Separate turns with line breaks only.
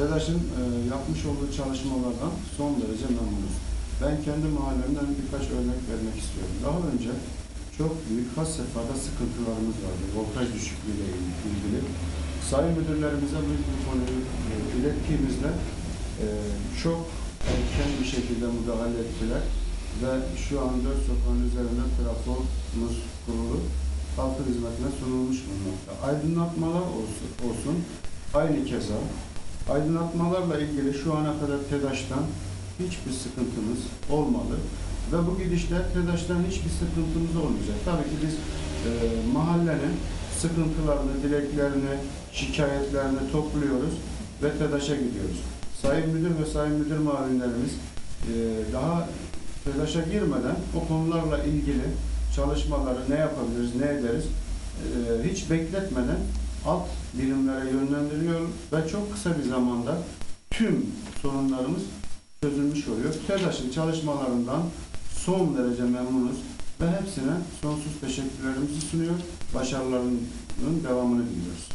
TEDAŞ'ın e, yapmış olduğu çalışmalardan son derece memnunuz. Ben kendi mahallemden birkaç örnek vermek istiyorum. Daha önce çok büyük has sefhada sıkıntılarımız vardı. Voltaj düşüklüğü ile ilgili. Sayın müdürlerimize bu, bu konuyu e, ilettiğimizde e, çok erken bir şekilde müdahale ettiler ve şu an dört sokağın üzerinde trafomuz kurulu halkın hizmetine sunulmuş bulunmakta. Aydınlatmalar olsun, olsun aynı keza aydınlatmalarla ilgili şu ana kadar TEDAŞ'tan hiçbir sıkıntımız olmadı. Ve bu gidişle TEDAŞ'tan hiçbir sıkıntımız olmayacak. Tabii ki biz e, mahallenin sıkıntılarını, dileklerini, şikayetlerini topluyoruz ve TEDAŞ'a gidiyoruz. Sayın Müdür ve Sayın Müdür Mavinlerimiz e, daha TEDAŞ'a girmeden o konularla ilgili çalışmaları ne yapabiliriz, ne ederiz e, hiç bekletmeden alt birimlere yönlendiriyor ve çok kısa bir zamanda tüm sorunlarımız çözülmüş oluyor. TEDAŞ'ın çalışmalarından son derece memnunuz ve hepsine sonsuz teşekkürlerimizi sunuyor. Başarılarının devamını diliyoruz.